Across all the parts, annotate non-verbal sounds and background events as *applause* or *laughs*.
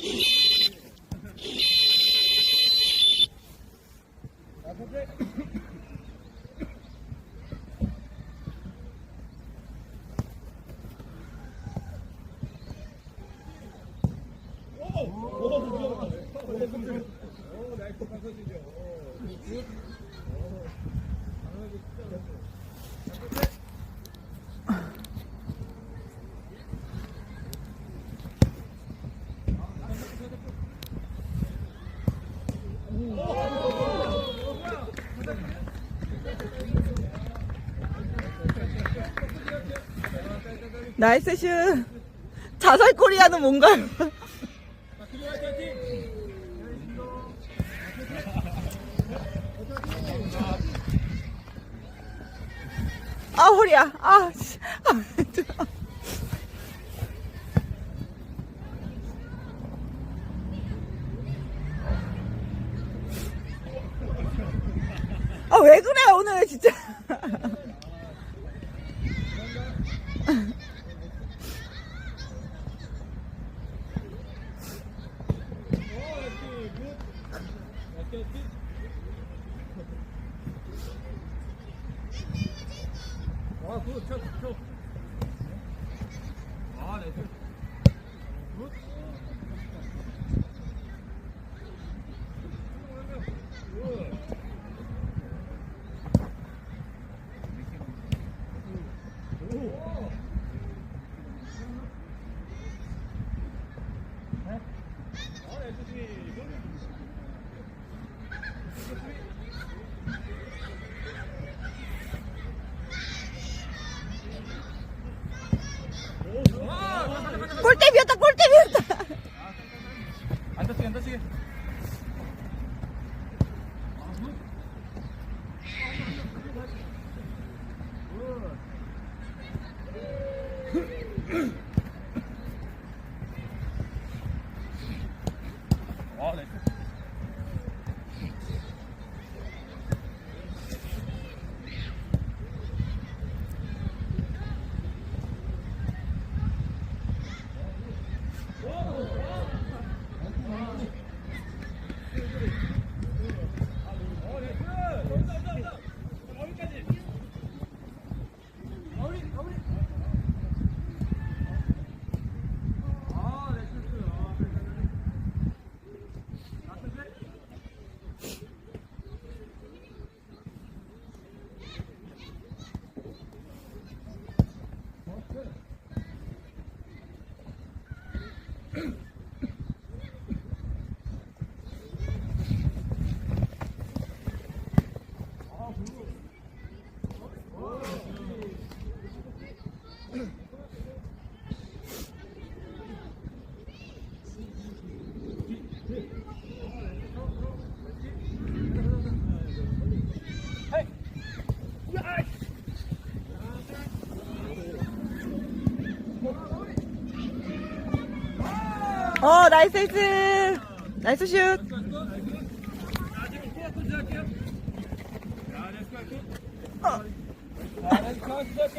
Yeah. *laughs* 나이스 슛. 자살 코리아는 뭔가요? 아, 허리야. 아, 씨. 아, Mm-hmm. *clears throat* 나이스, 나이스. 나이스 슛. 코어트 시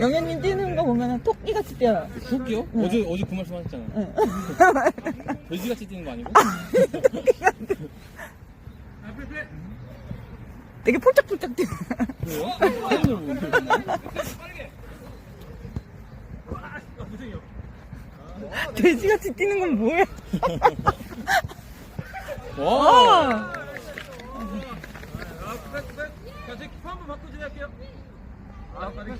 영현님 뛰는 거 보면 토끼 같이 뛰어요. 토끼요? 어제 어제 그 말씀 하셨잖아. 응. *laughs* 돼지같이 뛰는 거 아니고? *laughs* 되게 폴짝폴짝 뛰어. 그래요? 사진으로. 아, 무생이요. 돼지같이 뛰는 건 뭐야? *laughs* 와. 어. 아, 백, 백. 자, 제 키퍼 한번 바꿔주세요, 할게요. 아. 아. 아, 네. 아, 자리만.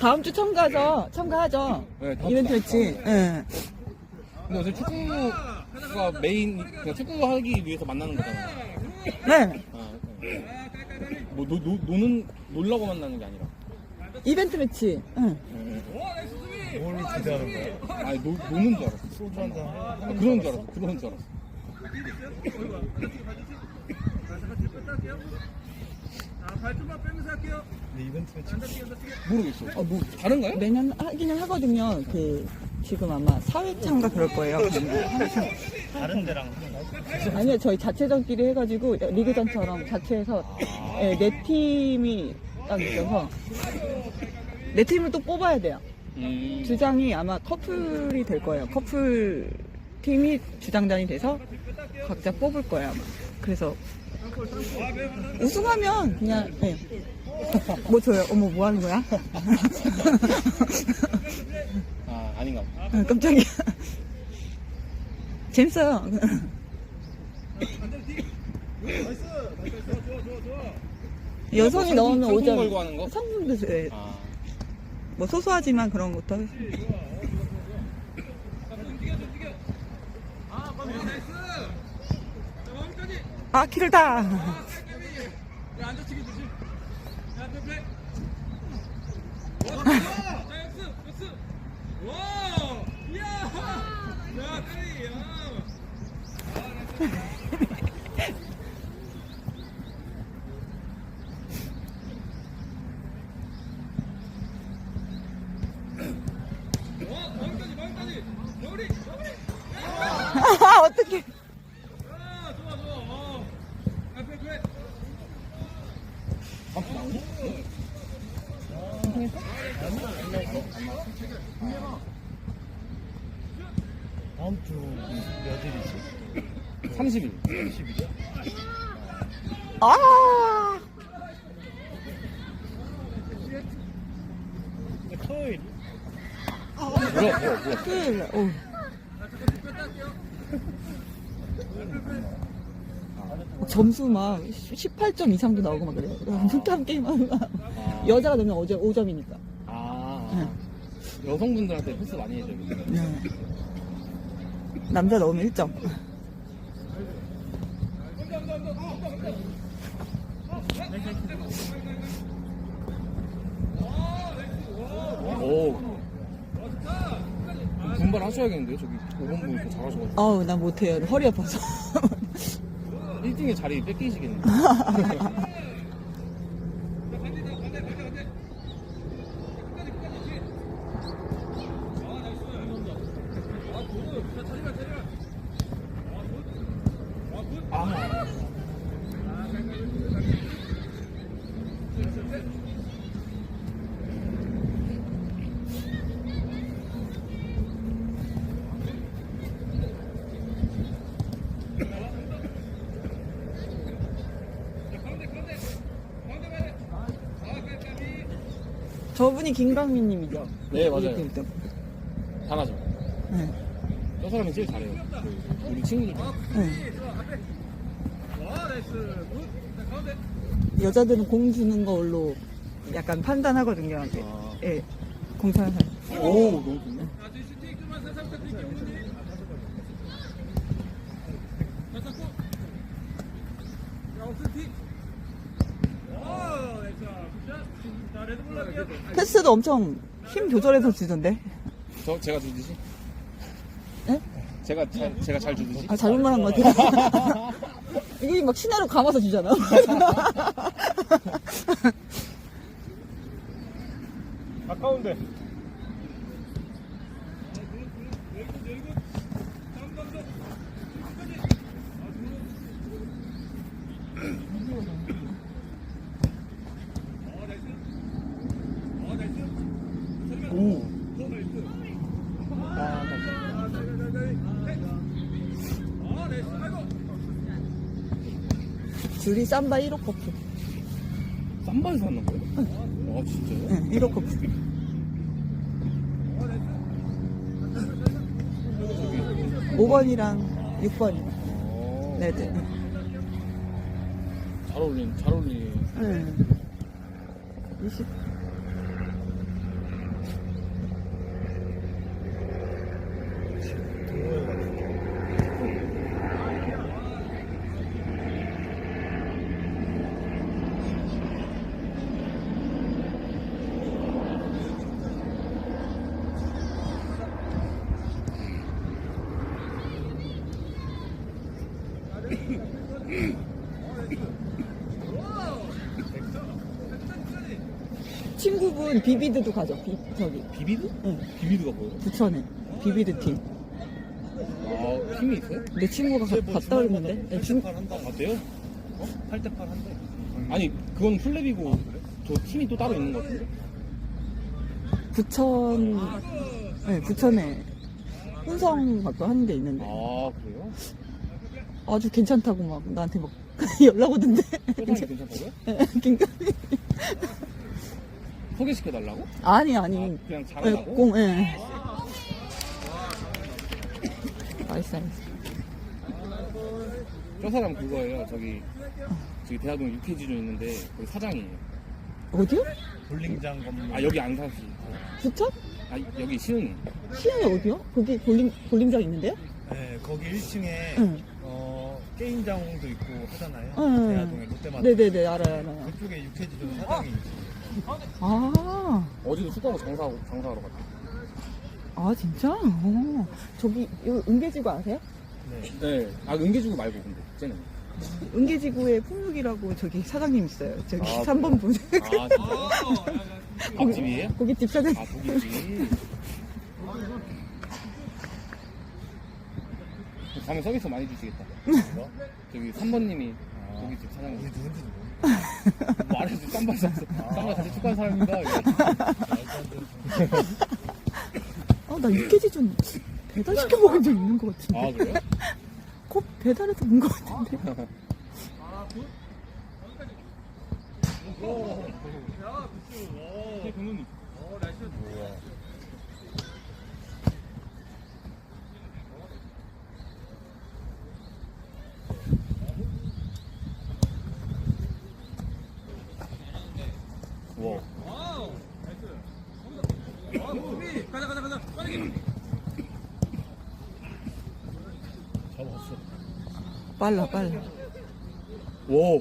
다음 주 첨가죠. 첨가하죠. 네, 다음 이벤트 주 매치. 예. 근데 어차피 축구가 메인, 그러니까 축구 하기 위해서 만나는 거잖아. 네. 아, 뭐, 노, 노, 노는, 놀라고 만나는 게 아니라. 이벤트 매치. 응. 뭘 기대하는 거야? 아니, 노, 노는 줄 알았어. 소주 한잔 아, 그런 줄 알았어. 그런 줄 알았어. 자, 발톱만 빼면서 할게요. 근데 이벤트 매치. 모르겠어. 어, 뭐, 다른가요? 매년 하기는 하거든요. 그, 지금 아마 4회차인가 그럴 거예요. 다른 데랑? 아니요, 저희 자체전끼리 해가지고, 리그전처럼 자체에서, 예, 네 팀이 딱 있어서, 네 팀을 또 뽑아야 돼요. 음. 주장이 아마 커플이 될 거예요. 커플 팀이 주장단이 돼서 각자 뽑을 거예요. 아마. 그래서 우승하면 그냥 네. *laughs* 뭐 줘요? 어머 뭐 하는 거야? *laughs* 아, 아닌가. 아, 깜짝이야. *laughs* 재밌어요. 여성이 넣으면 상품 5점. 걸고 하는 거? 상품도 예, 아. 뭐 소소하지만 그런 것도 할 수- 아. 아 조심. 펴펴. 와, *laughs* 좋아. 자, 역습, 역습. 와, 이야. 야, 까리, 야. 와, 마무리까지, 마무리까지. 마무리, 마무리. 아 어떻게? 다음 주 며칠이지? 30일. 30일이야? 아 토요일 뭐야, 뭐야, 뭐야. 토요일. 오. 점수 막 18점 이상도 나오고 막 그래요. 못한 게임하면 여자가 넣으면 5점, 5점이니까. 아. 여성분들한테 패스 많이 해줘요. 네. 남자 넣으면 1점. 오. 분발 하셔야겠는데요? 저기 5번 분이 또 잘하셔가지고. 아우, 난 못해요. 허리 아파서. 1등의 자리 뺏기시겠네 *laughs* 저분이 김강민님이죠. 네, 맞아요. 이렇게 또. 잘하죠. 네. 저 사람이 제일 잘해요. 그 우리 친구들 중에. 네. 여자들은 공 주는 걸로 약간 판단하거든요. 네. 아. 예. 공사하는 사람. 오, 너무 좋네. 자, 저희 슈팅 좀만 살짝 부탁드릴게요, 오늘님. 자, 잡고. 자, 옥스팅. 와, 나이스. 굿샷. 자, 레드볼 할게요. 패스도 엄청 힘 조절해서 주던데. 저, 제가 주듯이? 네? 제가, 잘, 제가 잘 주듯이? 아, 잘못 말한 것 같아. 이게 막 신화로 감아서 주잖아. 가까운데 오. 아. 둘이 삼바 1호 커플. 쌈바에서 만난 거예요? 아 진짜요? 네, 1호 커플. 5번이랑 6번이. 어, 네, 네. 잘 어울린 잘 어울리네 네. 20. 친구분 비비드도 가죠. 비, 저기. 비비드? 응. 비비드가 뭐예요? 부천에. 비비드 팀. 아 팀이 있어요? 내 친구가 가, 갔다 그랬는데. 네, 중, 8대8 한다. 아 어때요? 8대8 한대. 아니 그건 플랩이고 저 팀이 또 따로 있는 것 같은데? 부천, 네, 부천에 혼성 갖고 하는 게 있는데. 아 그래요? 아주 괜찮다고 막 나한테 막 *laughs* 연락 오던데. 소장이 괜찮다고요? 긴급히. 소개시켜달라고? 아니, 아, 아니. 그냥 네, 잘하라고? 공, 예. 나이스, 나이스. 저 사람 그거예요 저기 저기 대학동 육해지존 있는데 거기 사장이에요 어디요? 볼링장 건물. 아 여기 안 사시 부천? 아 여기 시흥이 시흥이 어디요? 거기 볼링, 볼링장 있는데요? 네, 거기 1층에 응. 어, 게임장도 있고 하잖아요. 응. 롯데마트. 네네네, 알아요, 알아요. 그쪽에 육해지점 사장이 있어요. 아, 어제도 숙하고 장사하고 장사하러 갔다 아, 진짜? 어. 저기, 이거 은계지구 아세요? 네. 네 아 은계주고 말고 근데 쟤는 은계지구에 풍육이라고 저기 사장님 있어요. 저기 아, 3번 분. 아 진짜요? *laughs* 앞집이에요? 고깃집 사장님. 아 고깃집 가면 서비스 많이 주시겠다. *laughs* 저기 3번님이 고깃집 우리 사장님. 누군지도 모르 말해줘 쌈바 쌈바 쌈바 같이 축하한 사람입니다 *laughs* 아, 나 육개지 좀 배달시켜 먹은 적 있는 것 같은데. 아 그래요? *laughs* 꼭 배달해서 본것 같은데. 와 가자 가자 가자 빠르게 잡았어. 빨라, 빨라. 와.